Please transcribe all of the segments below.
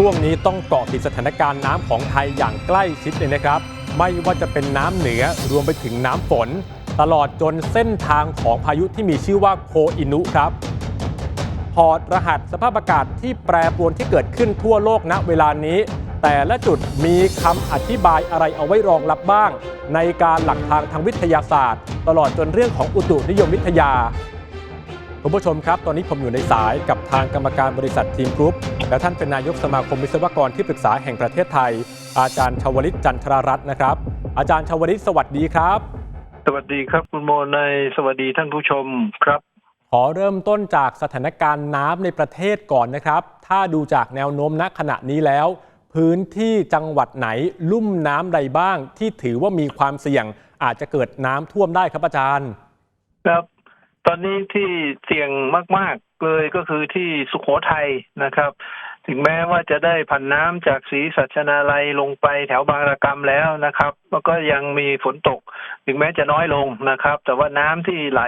ช่วงนี้ต้องเกาะติดสถานการณ์น้ำของไทยอย่างใกล้ชิดเลยนะครับ ไม่ว่าจะเป็นน้ำเหนือรวมไปถึงน้ำฝน ตลอดจนเส้นทางของพายุที่มีชื่อว่าโคอินุครับพอร์ตรหัสสภาพอากาศที่แปรปรวนที่เกิดขึ้นทั่วโลกณเวลานี้ แต่ละจุดมีคำอธิบายอะไรเอาไว้รองรับบ้าง ในการหลักทางทางวิทยาศาสตร์ ตลอดจนเรื่องของอุตุนิยมวิทยา คุณผู้ชมครับ ตอนนี้ผมอยู่ในสายกับทางกรรมการบริษัททีมกรุ๊ป และท่านเป็นนายกสมาคมวิศวกรที่ปรึกษาแห่งประเทศไทย อาจารย์ชวลิตจันทรารัตน์นะครับ อาจารย์ชวลิตสวัสดีครับ สวัสดีครับคุณโมในยสวัสดีท่านผู้ชมครับ ขอเริ่มต้นจากสถานการณ์น้ำในประเทศก่อนนะครับ ถ้าดูจากแนวโน้มณขณะนี้แล้ว พื้นที่จังหวัดไหนลุ่มน้ำใดบ้าง ที่ถือว่ามีความเสี่ยงอาจจะเกิดน้ำท่วมได้ครับอาจารย์ ครับ ตอนนี้ที่เสี่ยงมาก ๆ เลยก็คือที่สุขโขทัยนะครับ ถึงแม้ว่าจะได้ผันน้ำจากศรีสัชนาลัยลงไปแถวบางระกำแล้วนะครับแล้วก็ยังมีฝนตก ถึงแม้จะน้อยลงนะครับ แต่ว่าน้ำที่ไหล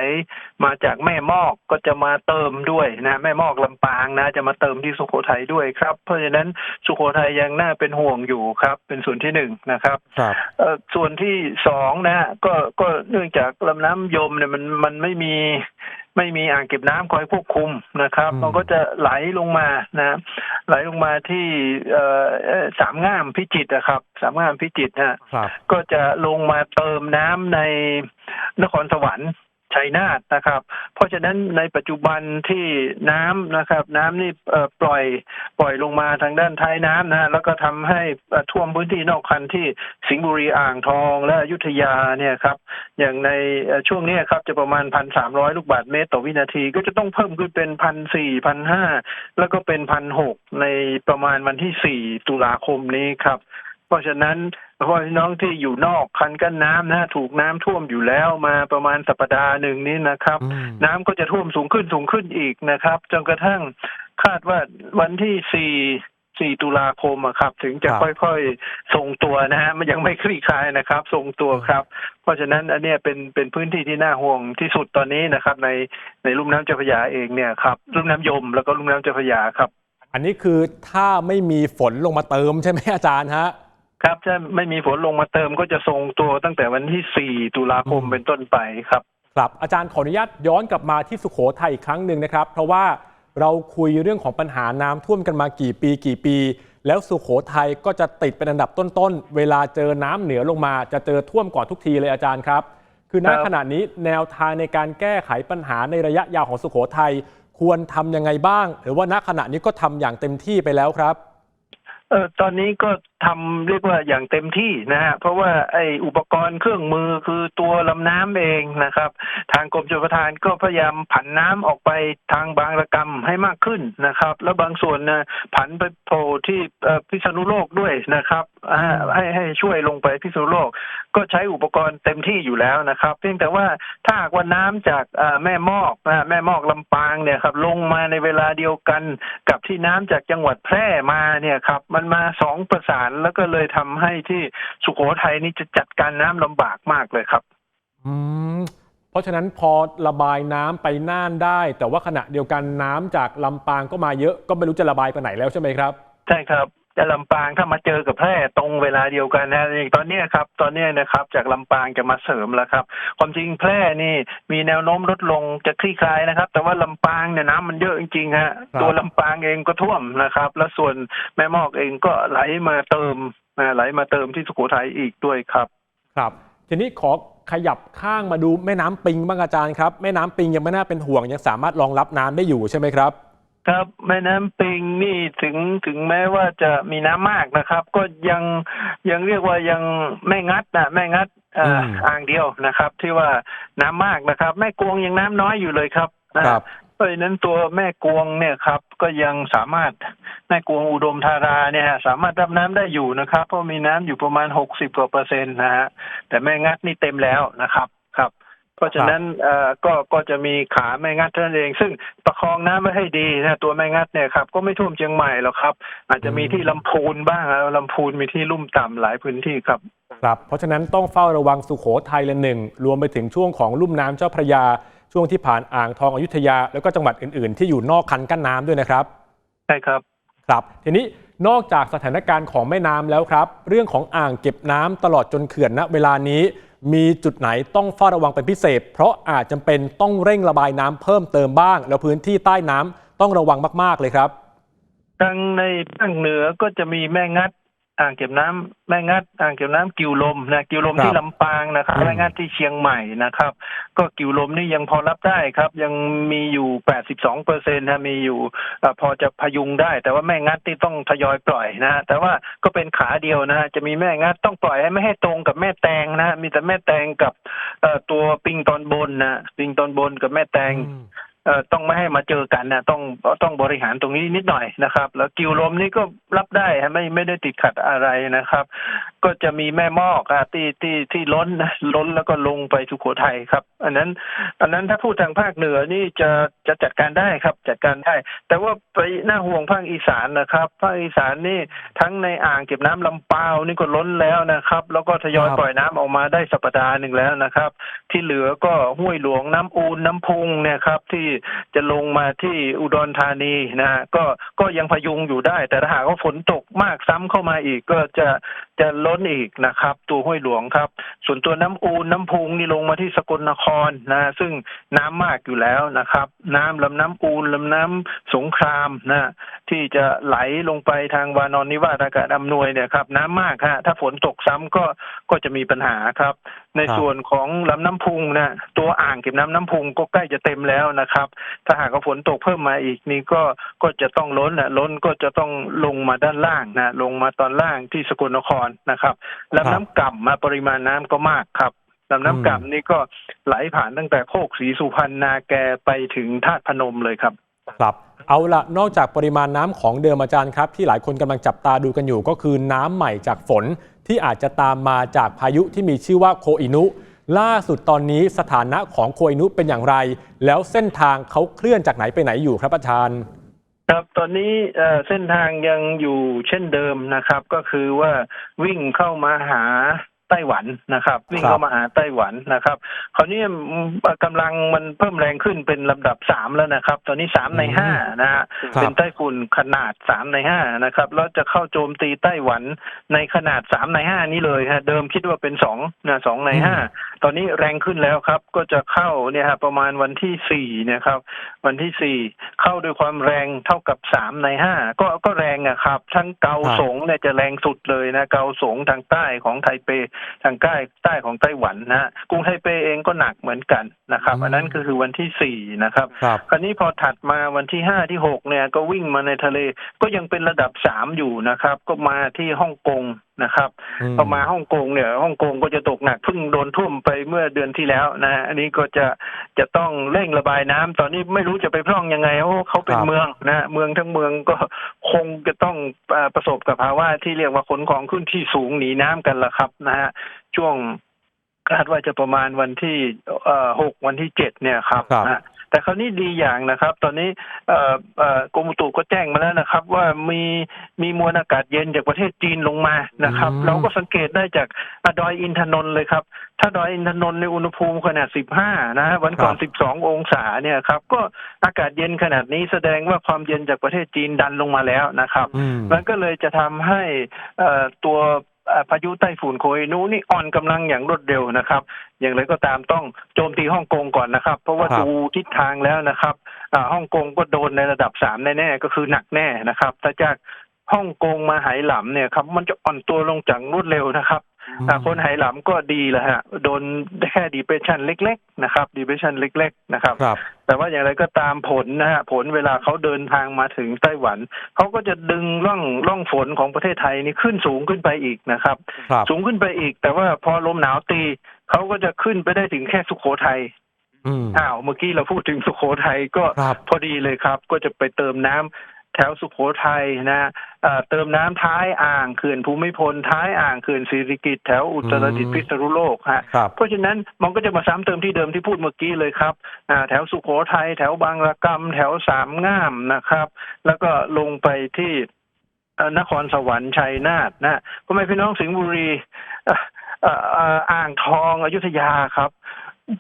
มาจากแม่มอกก็จะมาเติมด้วยนะแม่มอกลำปางนะ จะมาเติมที่สุโขทัยด้วยครับ เพราะฉะนั้นสุโขทัยยังน่าเป็นห่วงอยู่ครับ เป็นส่วนที่หนึ่งนะครับครับเอ่อส่วนที่สองนะฮะก็ก็เนื่องจากลำน้ำยมเนี่ยมันมันไม่มี ไม่มีอ่างเก็บน้ำคอยควบคุมนะครับอืมมันก็จะไหลลงมานะไหลลงมาที่เอ่อเอ่อสามง่ามพิจิตรนะครับ สามง่ามพิจิตรนะฮะครับก็จะลงมาเติมน้ำในนครสวรรค์ ชัยนาทนะครับ เพราะฉะนั้นในปัจจุบันที่น้ำนะครับ น้ำนี่ปล่อยปล่อยลงมาทางด้านท้ายน้ำนะแล้วก็ทำให้ท่วมพื้นที่นอกคันที่สิงห์บุรีอ่างทอง และอยุธยาเนี่ยครับ อย่างในช่วงนี้ครับจะประมาณพันสามร้อยลูกบาศก์เมตรต่อวินาที ก็จะต้องเพิ่มขึ้นเป็นพันสี่พันห้าแล้วก็เป็นพันหกในประมาณวันที่สี่ตุลาคมนี้ครับ เพราะฉะนั้นพ่อพี่น้องที่อยู่นอกคันกั้นน้ำนะถูกน้ำท่วมอยู่แล้วมาประมาณสัปดาห์หนึ่งนี้นะครับอืมน้ำก็จะท่วมสูงขึ้นสูงขึ้นอีกนะครับจนกระทั่งคาดว่าวันที่สี่สี่ตุลาคมอะครับ ถึงจะครับค่อยๆทรงตัวนะฮะมันยังไม่คลี่คลายนะครับ ทรงตัวครับ เพราะฉะนั้นอันเนี้ยเป็นเป็นพื้นที่ที่น่าห่วงที่สุดตอนนี้นะครับ ในในลุ่มน้ำเจ้าพระยาเองเนี่ยครับลุ่มน้ำยมแล้วก็ลุ่มน้ำเจ้าพระยาครับ อันนี้คือถ้าไม่มีฝนลงมาเติมใช่ไหมอาจารย์ฮะ ครับถ้าไม่มีฝนลงมาเติมก็จะทรงตัวตั้งแต่วันที่ 4 ตุลาคมอืมเป็นต้นไปครับ ครับอาจารย์ขออนุญาตย้อนกลับมาที่สุโขทัยอีกครั้งหนึ่งนะครับ เพราะว่าเราคุยเรื่องของปัญหาน้ำท่วมกันมากี่ปีกี่ปี แล้วสุโขทัยก็จะติดเป็นอันดับต้นๆ เวลาเจอน้ำเหนือลงมาจะเจอท่วมก่อนทุกทีเลยอาจารย์ครับ คือณครับ ขณะนี้แนวทางในการแก้ไขปัญหาในระยะยาวของสุโขทัยควรทำยังไงบ้าง หรือว่าณขณะนี้ก็ทำอย่างเต็มที่ไปแล้วครับ เออตอนนี้ก็ทำเรียกว่าอย่างเต็มที่นะฮะเพราะว่าไออุปกรณ์เครื่องมือคือตัวลำน้ำเองนะครับ ทางกรมชลประทานก็พยายามผันน้ำออกไปทางบางระกำให้มากขึ้นนะครับ แล้วบางส่วนนะผันไปโผล่ที่พิษณุโลกด้วยนะครับอ่าให้ให้ช่วยลงไปพิษณุโลก ก็ใช้อุปกรณ์เต็มที่อยู่แล้วนะครับ เพียงแต่ว่าถ้าว่าน้ำจากแม่มอกแม่มอกลำปางเนี่ยครับลงมาในเวลาเดียวกันกับที่น้ำจากจังหวัดแพร่มาเนี่ยครับมันมาสองประสานแล้วก็เลยทำให้ที่สุโขทัยนี่จะจัดการน้ำลำบากมากเลยครับ อืมเพราะฉะนั้นพอระบายน้ำไปน่านได้ แต่ว่าขณะเดียวกันน้ำจากลำปางก็มาเยอะก็ไม่รู้จะระบายไปไหนแล้วใช่ไหมครับ ใช่ครับ จะลำปางถ้ามาเจอกับแพร่ตรงเวลาเดียวกันนะอย่างตอนเนี้ยครับตอนเนี้ยนะครับจากลำปางจะมาเสริมแล้วครับ ความจริงแพร่นี่มีแนวโน้มลดลงจะคลี่คลายนะครับ แต่ว่าลำปางเนี่ยน้ำมันเยอะจริงๆฮะครับตัวลำปางเองก็ท่วมนะครับ แล้วส่วนแม่มอกเองก็ไหลมาเติมนะไหลมาเติมที่สุโขทัยอีกด้วยครับ ครับ ทีนี้ขอขยับข้างมาดูแม่น้ำปิงบ้างอาจารย์ครับแม่น้ำปิงยังไม่น่าเป็นห่วงยังสามารถรองรับน้ำได้อยู่ใช่ไหมครับ ครับ แม่น้ำปิงนี่ถึงถึงแม้ว่าจะมีน้ำมากนะครับ ก็ยังยังเรียกว่ายังไม่งัดนะไม่งัดเอ่ออมอ่างเดียวนะครับ ที่ว่าน้ำมากนะครับ แม่กวงยังน้ำน้อยอยู่เลยครับนะครับเพราะฉะนั้นตัวแม่กวงเนี่ยครับ ก็ยังสามารถแม่กวงอุดมธาราเนี่ยฮะสามารถรับน้ำได้อยู่นะครับ เพราะมีน้ำอยู่ประมาณหกสิบกว่าเปอร์เซ็นต์นะฮะแต่แม่งัดนี่เต็มแล้วนะครับ ครับ เพราะฉะนั้นเอ่อก็ก็จะมีขาแม่งัดเท่านั้นเอง ซึ่งประคองน้ำไม่ให้ดีนะตัวแม่งัดเนี่ยครับก็ไม่ท่วมเชียงใหม่หรอกครับ อาจจะมีที่ลำพูนบ้างนะลำพูนมีที่ลุ่มต่ำหลายพื้นที่ครับครับเพราะฉะนั้นต้องเฝ้าระวังสุโขทัยละหนึ่งรวมไปถึงช่วงของลุ่มน้ำเจ้าพระยา ช่วงที่ผ่านอ่างทองอยุธยา แล้วก็จังหวัดอื่น ๆ ที่อยู่นอกคันกั้นน้ำด้วยนะครับใช่ครับครับ ทีนี้นอกจากสถานการณ์ของแม่น้ำแล้วครับ เรื่องของอ่างเก็บน้ำตลอดจนเขื่อนณเวลานี้ มีจุดไหนต้องเฝ้าระวังเป็นพิเศษ เพราะอาจจำเป็นต้องเร่งระบายน้ำเพิ่มเติมบ้าง แล้วพื้นที่ใต้น้ำต้องระวังมาก ๆ เลยครับทางในภาคเหนือก็จะมีแม่งัด อ่างเก็บน้ำแม่งัดอ่างเก็บน้ำกิวลมนะกิวลมครับที่ลำปางนะครับอืมแม่งัดที่เชียงใหม่นะครับ ก็กิวลมนี่ยังพอรับได้ครับ ยังมีอยู่82เปอร์เซ็นต์นะมีอยู่เอ่อพอจะพยุงได้ แต่ว่าแม่งัดที่ต้องทยอยปล่อยนะฮะแต่ว่าก็เป็นขาเดียวนะฮะจะมีแม่งัดต้องปล่อยให้ไม่ให้ตรงกับแม่แตงนะฮะมีแต่แม่แตงกับเอ่อตัวปิงตอนบนนะปิงตอนบนกับแม่แตงอืมเอ่อ ต้องไม่ให้มาเจอกันนะต้องต้องบริหารตรงนี้นิดหน่อยนะครับ แล้วกิวลมนี่ก็รับได้ไม่ไม่ได้ติดขัดอะไรนะครับก็จะมีแม่มอกอะที่ที่ที่ล้นนะล้นแล้วก็ลงไปสุโขทัยครับ อันนั้น อันนั้นถ้าพูดทางภาคเหนือนี่จะจะจัดการได้ครับ จัดการได้ แต่ว่าไปน่าห่วงภาคอีสานนะครับภาคอีสานนี่ทั้งในอ่างเก็บน้ำลำปาวนี่ก็ล้นแล้วนะครับ แล้วก็ทยอยครับปล่อยน้ำออกมาได้สัปดาห์หนึ่งแล้วนะครับ ที่เหลือก็ห้วยหลวงน้ำอูนน้ำพุงเนี่ยครับ ที่จะลงมาที่อุดรธานีนะฮะก็ก็ยังพยุงอยู่ได้ แต่ถ้าหากว่าฝนตกมากซ้ำเข้ามาอีกก็จะจะล้้นอีกนะครับ ตัวห้วยหลวงครับ ส่วนตัวน้ำอูนน้ำพุงนี่ลงมาที่สกลนครนะซึ่งน้ำมากอยู่แล้วนะครับ น้ำลำน้ำอูนลำน้ำสงครามนะที่จะไหลลงไปทางวานอนนิวาสอากาศอำนวยเนี่ยครับน้ำมากฮะถ้าฝนตกซ้ำก็ก็จะมีปัญหาครับ ในครับส่วนของลำน้ำพุงนะตัวอ่างเก็บน้ำน้ำพุงก็ใกล้จะเต็มแล้วนะครับ ถ้าหากว่าฝนตกเพิ่มมาอีกนี่ก็ก็จะต้องล้นนะล้นก็จะต้องลงมาด้านล่างนะลงมาตอนล่างที่สกลนครนะครับลำน้ำก่ำมาปริมาณน้ำก็มากครับลำน้ำก่ำนี่ก็ไหลผ่านตั้งแต่โคกศรีสุพรรณนาแกไปถึงธาตุพนมเลยครับ ครับ เอาละนอกจากปริมาณน้ำของเดิมอาจารย์ครับ ที่หลายคนกำลังจับตาดูกันอยู่ ก็คือน้ำใหม่จากฝนที่อาจจะตามมาจากพายุที่มีชื่อว่าโคอินุ ล่าสุดตอนนี้สถานะของโคอินุเป็นอย่างไร แล้วเส้นทางเขาเคลื่อนจากไหนไปไหนอยู่ครับอาจารย์ครับตอนนี้เอ่อเส้นทางยังอยู่เช่นเดิมนะครับ ก็คือว่าวิ่งเข้ามาหา ไต้หวันนะครับวิ่งเข้ามาหาไต้หวันนะครับคราวนี้อืมกำลังมันเพิ่มแรงขึ้นเป็นลำดับสามแล้วนะครับ ตอนนี้สามในห้านะฮะครับเป็นไต้ฝุ่นขนาดสามในห้านะครับแล้วจะเข้าโจมตีไต้หวันในขนาดสามในห้านี้เลยฮะเดิมคิดว่าเป็นสองนะสองในห้าตอนนี้แรงขึ้นแล้วครับ ก็จะเข้าเนี่ยฮะประมาณวันที่สี่เนี่ยครับ วันที่สี่เข้าด้วยความแรงเท่ากับสามในห้าก็ก็แรงอะครับ ทั้งเกาสงเนี่ยจะแรงสุดเลยนะเกาสงทางใต้ของไทเปทางใต้ใต้ของไต้หวันนะฮะกรุงไทเปเองก็หนักเหมือนกันนะครับอืมอันนั้นก็คือวันที่สี่นะครับครับคราวนี้พอถัดมาวันที่ห้าที่หกเนี่ยก็วิ่งมาในทะเลก็ยังเป็นระดับสามอยู่นะครับ ก็มาที่ฮ่องกง นะครับอืมพอมาฮ่องกงเนี่ยฮ่องกงก็จะตกหนักเพิ่งโดนท่วมไปเมื่อเดือนที่แล้วนะ อันนี้ก็จะจะต้องเร่งระบายน้ำตอนนี้ไม่รู้จะไปพร่องยังไงโอ้เขาเป็นครับเมืองนะเมืองทั้งเมืองก็คงจะต้องเอ่อประสบกับภาวะที่เรียกว่าขนของขึ้นที่สูงหนีน้ำกันละครับนะฮะช่วงคาดว่าจะประมาณวันที่เอ่อหกวันที่เจ็ดเนี่ยครับครับนะ แต่คราวนี้ดีอย่างนะครับ ตอนนี้เอ่อเอ่อกรมอุตุก็แจ้งมาแล้วนะครับ ว่ามีมีมวลอากาศเย็นจากประเทศจีนลงมานะครับอืมเราก็สังเกตได้จากอะดอยอินทนนท์เลยครับ ถ้าดอยอินทนนท์ในอุณหภูมิขนาด 15นะฮะวันก่อน 12 องศาเนี่ยครับ ก็อากาศเย็นขนาดนี้แสดงว่าความเย็นจากประเทศจีนดันลงมาแล้วนะครับอืมมันก็เลยจะทำให้เอ่อตัวเอ่อ พายุไต้ฝุ่นโคอินูนี่อ่อนกำลังอย่างรวดเร็วนะครับ อย่างไรก็ตามต้องโจมตีฮ่องกงก่อนนะครับ เพราะว่าครับดูทิศทางแล้วนะครับอ่าฮ่องกงก็โดนในระดับสามแน่ๆก็คือหนักแน่นะครับ ถ้าจากฮ่องกงมาไหหลำเนี่ยครับมันจะอ่อนตัวลงจากรวดเร็วนะครับอ่า คนไหหลำก็ดีแหละฮะโดนแค่ดีเพชันเล็ก ๆ นะครับดีเพชันเล็ก ๆ นะครับครับ แต่ว่าอย่างไรก็ตามผลนะฮะผลเวลาเขาเดินทางมาถึงไต้หวันเขาก็จะดึงร่องร่องฝนของประเทศไทยนี่ขึ้นสูงขึ้นไปอีกนะครับครับสูงขึ้นไปอีก แต่ว่าพอลมหนาวตีเขาก็จะขึ้นไปได้ถึงแค่สุโขทัยอืมอ้าวเมื่อกี้เราพูดถึงสุโขทัยก็ครับพอดีเลยครับ ก็จะไปเติมน้ำแถวสุโขทัยนะ เอ่อเติมน้ำท้ายอ่างเขื่อนภูมิพลท้ายอ่างเขื่อนสิริกิติ์แถวอุตรดิตถ์อืมพิษณุโลกฮะครับเพราะฉะนั้นมันก็จะมาซ้ำเติมที่เดิมที่พูดเมื่อกี้เลยครับอ่าแถวสุโขทัยแถวบางระกำแถวสามง่ามนะครับ แล้วก็ลงไปที่เอ่อนครสวรรค์ชัยนาทนะพ่อแม่พี่น้องสิงห์บุรีเอ่อเอ่อเอ่ออ่างทองอยุธยาครับ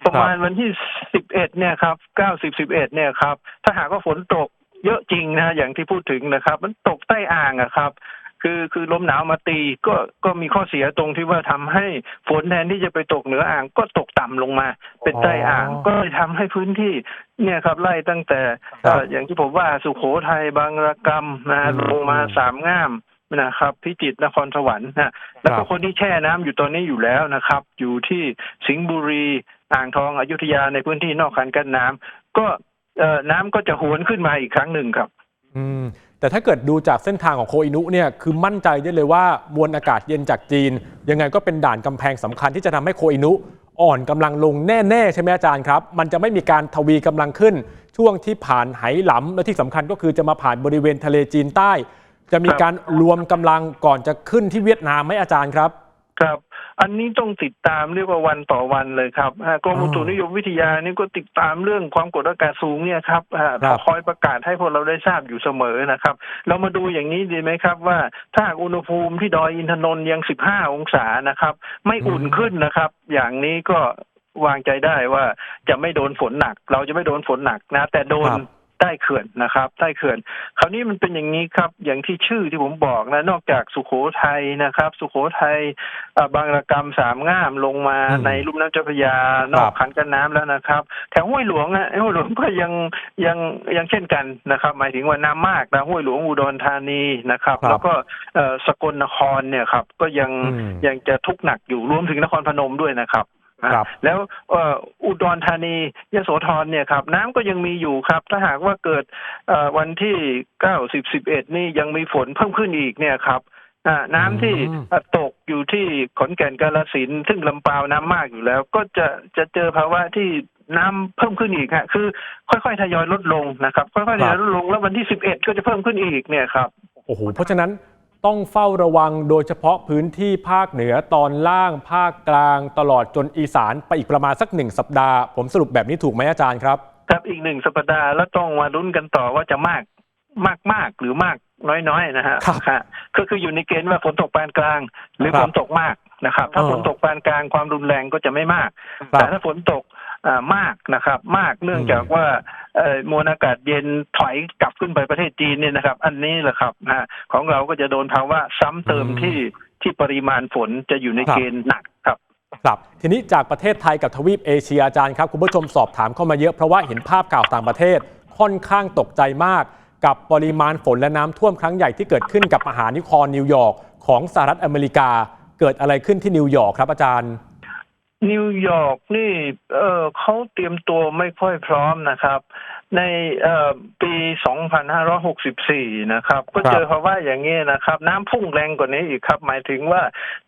ประมาณวันที่สิบเอ็ดเนี่ยครับเก้าสิบสิบเอ็ดเนี่ยครับ ถ้าหากว่าฝนตก เยอะจริงนะอย่างที่พูดถึงนะครับ มันตกใต้อ่างอะครับ คือคือลมหนาวมาตีก็ก็มีข้อเสียตรงที่ว่าทำให้ฝนแทนที่จะไปตกเหนืออ่างก็ตกต่ำลงมา เป็นใต้อ่างอ๋อก็เลยทำให้พื้นที่เนี่ยครับไล่ตั้งแต่ครับเอ่ออย่างที่ผมว่าสุโขทัยบางระกำนะอืมลงมาสามง่ามนะครับพิจิตรนครสวรรค์นะแล้วครัก็บคนที่แช่น้ำอยู่ตอนนี้อยู่แล้วนะครับ อยู่ที่สิงห์บุรีอ่างทองอยุธยาในพื้นที่นอกคันกั้นน้ำก็ เอ่อน้ำก็จะหวนขึ้นมาอีกครั้งหนึ่งครับ อืมแต่ถ้าเกิดดูจากเส้นทางของโคอินุเนี่ยคือมั่นใจได้เลยว่ามวลอากาศเย็นจากจีน ยังไงก็เป็นด่านกำแพงสำคัญที่จะทำให้โคอินุ อ่อนกำลังลงแน่ๆ ใช่ไหมอาจารย์ครับ มันจะไม่มีการทวีกำลังขึ้น ช่วงที่ผ่านไหหลำและที่สำคัญก็คือจะมาผ่านบริเวณทะเลจีนใต้ จะมีการรวมกำลังก่อนจะขึ้นที่เวียดนามไหมอาจารย์ครับ ครับ อันนี้ต้องติดตามเรียกว่าวันต่อวันเลยครับอ่ากรมอุตุอ๋อนิยมวิทยานี่ก็ติดตามเรื่องความกดอากาศสูงเนี่ยครับอ่าครับคอยประกาศให้พวกเราได้ทราบอยู่เสมอนะครับ เรามาดูอย่างนี้ดีไหมครับว่าถ้าหากอุณหภูมิที่ดอยอินทนนท์ยัง 15 องศานะครับ ไม่อุ่นขึ้นนะครับ อย่างนี้ก็วางใจได้ว่าจะไม่โดนฝนหนัก เราจะไม่โดนฝนหนักนะ แต่โดนครับ ใต้เขื่อนนะครับ ใต้เขื่อน คราวนี้มันเป็นอย่างนี้ครับ อย่างที่ชื่อที่ผมบอกนะ นอกจากสุโขทัยนะครับ สุโขทัยเอ่อบางระกำสามง่ามลงมาอืมในลุ่มน้ำเจ้าพระยานอกคันกันน้ำแล้วนะครับ แถวห้วยหลวงอะห้วยหลวงก็ยังยังยังเช่นกันนะครับ หมายถึงว่าน้ำมากนะห้วยหลวงอุดรธานีนะครับครับแล้วก็เอ่อสกลนครเนี่ยครับ ก็ยังอืมยังจะทุกข์หนักอยู่รวมถึงนครพนมด้วยนะครับ ครับแล้วเอ่ออุดรธานียโสธรเนี่ยครับ น้ำก็ยังมีอยู่ครับ ถ้าหากว่าเกิดเอ่อวันที่เก้าสิบสิบเอ็ดนี่ยังมีฝนเพิ่มขึ้นอีกเนี่ยครับอ่าน้ำที่อืมเอ่อตกอยู่ที่ขอนแก่นกาฬสินธุ์ซึ่งลำปาวน้ำมากอยู่แล้ว ก็จะจะเจอภาวะที่น้ำเพิ่มขึ้นอีกฮะคือ ค่อยๆทยอยลดลงนะครับ ค่อยๆทยอยลดลงแล้ววันที่สิบเอ็ดก็จะเพิ่มขึ้นอีกเนี่ยครับโอ้โหเพราะฉะนั้น ต้องเฝ้าระวังโดยเฉพาะพื้นที่ภาคเหนือตอนล่าง ภาคกลาง ตลอดจนอีสานไปอีกประมาณสักหนึ่งสัปดาห์ ผมสรุปแบบนี้ถูกไหมอาจารย์ครับ ครับอีกหนึ่งสัปดาห์แล้วต้องมาลุ้นกันต่อว่าจะมากมากมากหรือมากน้อยๆนะฮะครับค่ะก็คืออยู่ในเกณฑ์ว่าฝนตกปานกลาง หรือครับฝนตกมากนะครับ ถ้าเออฝนตกปานกลางความรุนแรงก็จะไม่มากครัแต่บถ้าฝนตกอ่า มากนะครับ มากเนื่องอืมจากว่าเอ่อมวลอากาศเย็นถอยกลับขึ้นไปประเทศจีนเนี่ยนะครับ อันนี้แหละครับนะของเราก็จะโดนภาวะซ้ำเติมที่ที่ปริมาณฝนจะอยู่ในเกณฑ์หนักครับครับทีนี้จากประเทศไทยกับทวีปเอเชียอาจารย์ครับคุณผู้ชมสอบถามเข้ามาเยอะเพราะว่าเห็นภาพข่าวต่างประเทศค่อนข้างตกใจมาก กับปริมาณฝนและน้ำท่วมครั้งใหญ่ที่เกิดขึ้นกับมหานครนิวยอร์กของสหรัฐอเมริกา เกิดอะไรขึ้นที่นิวยอร์กครับอาจารย์ นิวยอร์กนี่เออเขาเตรียมตัวไม่ค่อยพร้อมนะครับ ในเอ่อปี 2564 นะครับ ก็เจอภาวะอย่างนี้นะครับ น้ำพุ่งแรงกว่านี้อีกครับ หมายถึงว่า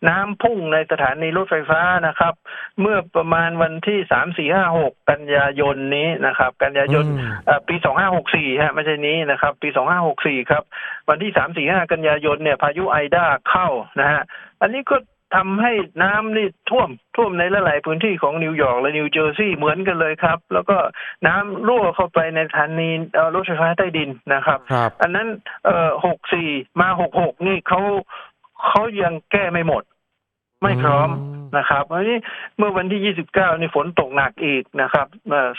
น้ำพุ่งในสถานีรถไฟฟ้านะครับ เมื่อประมาณวันที่ 3 4 5 6 กันยายนนี้นะครับ กันยายนอืมเอ่อปี 2564 ฮะไม่ใช่นี้นะครับ ปี 2564 ครับ วันที่ 3 4 5 กันยายนเนี่ยพายุไอด้าเข้านะฮะอันนี้ก็ ทำให้น้ำนี่ท่วมท่วมในหลาย ๆ พื้นที่ของนิวยอร์กและนิวเจอร์ซีย์เหมือนกันเลยครับ แล้วก็น้ำรั่วเข้าไปในสถานีเอ่อรถไฟฟ้าใต้ดินนะครับครับอันนั้นเอ่อหกสี่มาหกหกนี่เขาเขายังแก้ไม่หมด ไม่พร้อมอืม นะครับอันนี้เมื่อวันที่ 29 นี่ฝนตกหนักอีกนะครับเอ่อ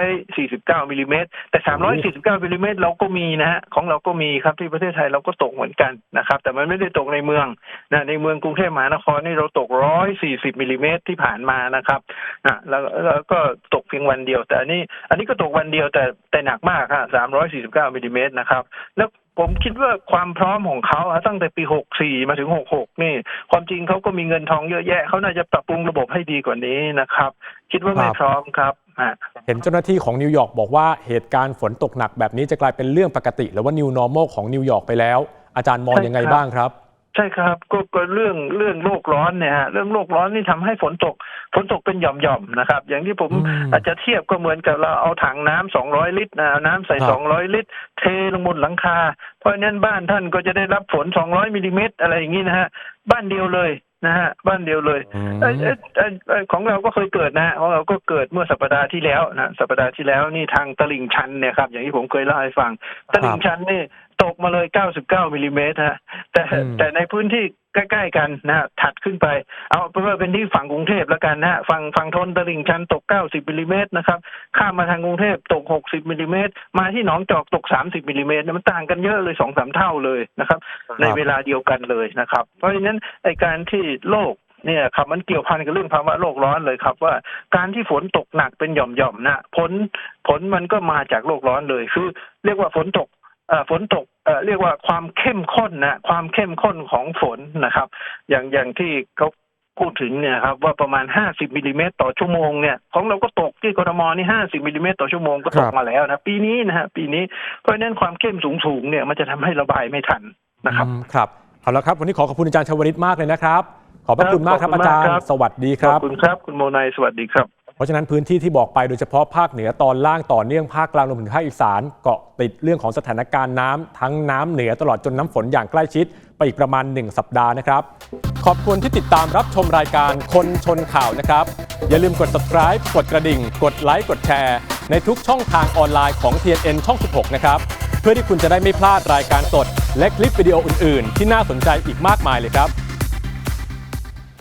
349มิลลิเมตรแต่ 349มิลลิเมตรเราก็มีนะฮะของเราก็มีครับที่ประเทศไทยเราก็ตกเหมือนกันนะครับ แต่มันไม่ได้ตกในเมืองนะในเมืองกรุงเทพมหานครนี่เราตก 140มิลลิเมตรที่ผ่านมานะครับอะแล้วแล้วก็ตกเพียงวันเดียว แต่อันนี้อันนี้ก็ตกวันเดียวแต่แต่หนักมากฮะ349มิลลิเมตรนะครับแล้ว ผมคิดว่าความพร้อมของเขาอะตั้งแต่ปี64มาถึง66นี่ ความจริงเขาก็มีเงินทองเยอะแยะเขาน่าจะปรับปรุงระบบให้ดีกว่านี้นะครับ คิดว่าไม่ครับพร้อมครับอะเห็นเจ้าหน้าที่ของนิวยอร์กบอกว่าเหตุการณ์ฝนตกหนักแบบนี้จะกลายเป็นเรื่องปกติ หรือว่า new normal ของนิวยอร์กไปแล้ว อาจารย์มองใช่ยังไงครับบ้างครับ ใช่ครับก็ก็เรื่องเรื่องโลกร้อนเนี่ยฮะเรื่องโลกร้อนนี่ทำให้ฝนตกฝนตกเป็นหย่อมๆนะครับ อย่างที่ผมอืมอาจจะเทียบก็เหมือนกับเราเอาถังน้ำ200ลิตรนะเอาน้ำใส่ครับ200ลิตร เทลงบนหลังคา เพราะฉะนั้นบ้านท่านก็จะได้รับฝน200มิลลิเมตรอะไรอย่างนี้นะฮะบ้านเดียวเลย นะฮะบ้านเดียวเลยอืมเอ้ยเอ้ยเอ้ยเอ้ยของเราก็เคยเกิดนะของเราก็เกิดเมื่อสัปดาห์ที่แล้วนะสัปดาห์ที่แล้วนี่ทางตลิ่งชันเนี่ยครับอย่างที่ผมเคยเล่าให้ฟัง ตลิ่งชันนี่ตกมาเลย 99มิลลิเมตรฮะแต่อืมแต่ในพื้นที่ ใกล้ๆกันนะฮะถัดขึ้นไป เอาเป็นว่าเป็นที่ฝั่งกรุงเทพแล้วกันนะฮะฝั่งฝั่งทนตลิ่งชันตก 90มิลลิเมตรนะครับ ข้ามมาทางกรุงเทพตก 60มิลลิเมตรมาที่หนองจอกตก 30มิลลิเมตรเนี่ยมันต่างกันเยอะเลยสองสามเท่าเลยนะครับ ในเวลาเดียวกันเลยนะครับ เพราะฉะนั้นไอการที่โลกเนี่ยครับมันเกี่ยวพันกับเรื่องภาวะโลกร้อนเลยครับ ว่าการที่ฝนตกหนักเป็นหย่อมๆนะผลผลมันก็มาจากโลกร้อนเลยคือ เรียกว่าฝนตกเอ่อ ฝนตกเอ่อเรียกว่าความเข้มข้นนะความเข้มข้นของฝนนะครับ อย่างอย่างที่เขาพูดถึงเนี่ยครับว่าประมาณ 50มิลลิเมตรต่อชั่วโมงเนี่ยของเราก็ตกที่กทมนี่ 50มิลลิเมตรต่อชั่วโมงก็ตคกรับมาแล้วนะปีนี้นะฮะปีนี้เพราะฉะนั้นความเข้มสูงๆเนี่ยมันจะทำให้ระบายไม่ทันนะครับอืมครับเอาละครับ วันนี้ขอขอบคุณอาจารย์ชวริตมากเลยนะครับ ขอบพระคุณมากครับขอบอาคุณจามากรครัย์บสวัสดีคขรัอบบคุณครับคุณโมนายสวัสดีครับเพ ราะฉะนั้นพื้นที่ที่บอกไปโดยเฉพาะภาคเหนือตอนล่างต่อเนื่องภาคกลางรวมถึงภาคอีสานเกาะติดเรื่องของสถานการณ์น้ำทั้งน้ำเหนือตลอดจนน้ำฝนอย่างใกล้ชิด ไปอีกประมาณ 1 สัปดาห์นะครับ ขอบคุณที่ติดตามรับชมรายการคนชนข่าวนะครับ อย่าลืมกด subscribe กดกระดิ่ง กดไลค์กดแชร์ในทุกช่องทางออนไลน์ของ TNN ช่อง 16 นะครับเพื่อที่คุณจะได้ไม่พลาดรายการสด และคลิปวิดีโออื่น ๆ ที่น่าสนใจอีกมากมายเลยครับ